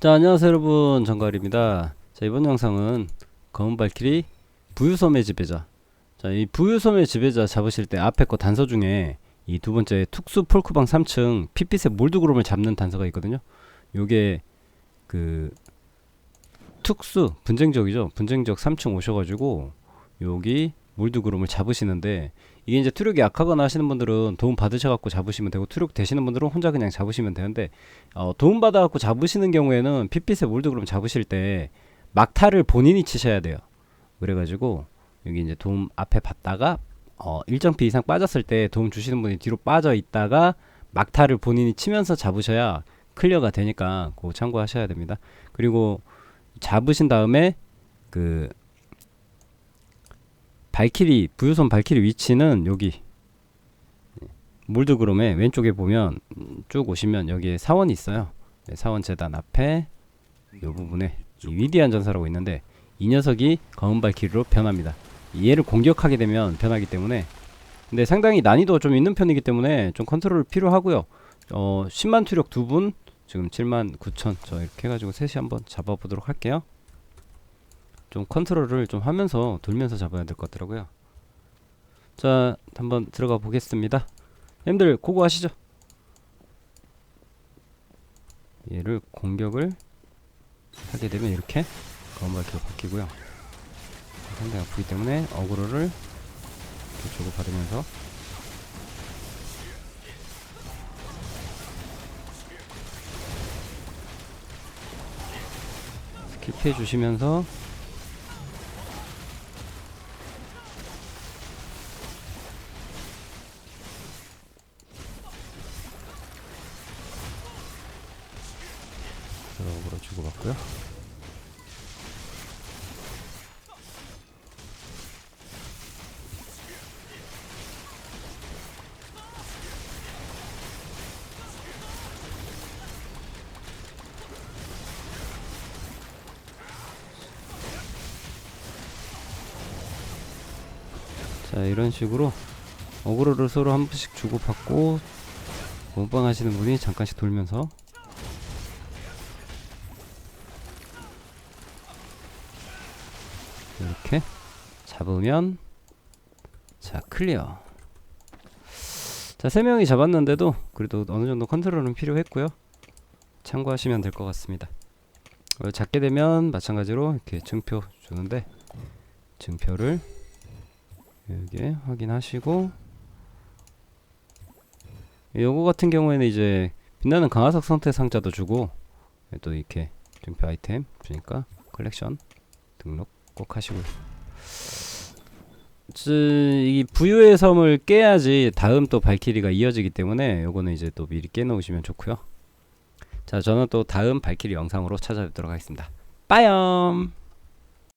자 안녕하세요 여러분. 정가을입니다. 자 이번 영상은 검은 발키리 부유섬의 지배자. 자 이 부유섬의 지배자 잡으실 때 앞에 거 단서 중에 이 두 번째 특수 폴크방 3층 핏빛의 몰드그롬을 잡는 단서가 있거든요. 요게 그 특수 분쟁적이죠. 분쟁적 3층 오셔가지고 여기 몰드그롬을 잡으시는데 이게 이제 투력이 약하거나 하시는 분들은 도움 받으셔갖고 잡으시면 되고 투력 되시는 분들은 혼자 그냥 잡으시면 되는데 어, 도움 받아갖고 잡으시는 경우에는 핏빛의 몰드그롬 잡으실 때 막타를 본인이 치셔야 돼요. 그래가지고 여기 이제 도움 앞에 받다가 어, 일정 피 이상 빠졌을 때 도움 주시는 분이 뒤로 빠져 있다가 막타를 본인이 치면서 잡으셔야 클리어가 되니까 그거 참고하셔야 됩니다. 그리고 잡으신 다음에 그 발키리 부유선 발키리 위치는 여기 몰드그롬의 왼쪽에 보면 음, 쭉 오시면 여기에 사원이 있어요. 네, 사원 재단 앞에 이 부분에 이 위대한 전사라고 있는데 이 녀석이 검은 발키리로 변합니다. 얘를 공격하게 되면 변하기 때문에 근데 상당히 난이도가 좀 있는 편이기 때문에 좀 컨트롤 필요하고요. 어 10만 투력 두 분 지금 7만 9천 저 이렇게 해가지고 셋이 한번 잡아보도록 할게요. 좀 컨트롤을 좀 하면서 돌면서 잡아야 될 것 같더라고요. 자 한번 들어가 보겠습니다. 형들 고고 하시죠. 얘를 공격을 하게 되면 이렇게 검은 발키로 바뀌고요. 상당히 아프기 때문에 어그로를 이렇게 주고 받으면서 스킬 피해 주시면서 어그로 주고받고요. 자 이런 식으로 어그로를 서로 한 번씩 주고받고 몸빵 하시는 분이 잠깐씩 돌면서 이렇게 잡으면 자 클리어. 자 3명이 잡았는데도 그래도 어느 정도 컨트롤은 필요했고요. 참고하시면 될 것 같습니다. 어, 잡게 되면 마찬가지로 이렇게 증표 주는데 증표를 여기 확인하시고 요거 같은 경우에는 이제 빛나는 강화석 상태 상자도 주고 또 이렇게 증표 아이템 주니까 컬렉션 등록 꼭 하시고요. 즉, 이 부유의 섬을 깨야지 다음 또 발키리가 이어지기 때문에 요거는 이제 또 미리 깨놓으시면 좋고요. 자, 저는 또 다음 발키리 영상으로 찾아뵙도록 하겠습니다. 빠염!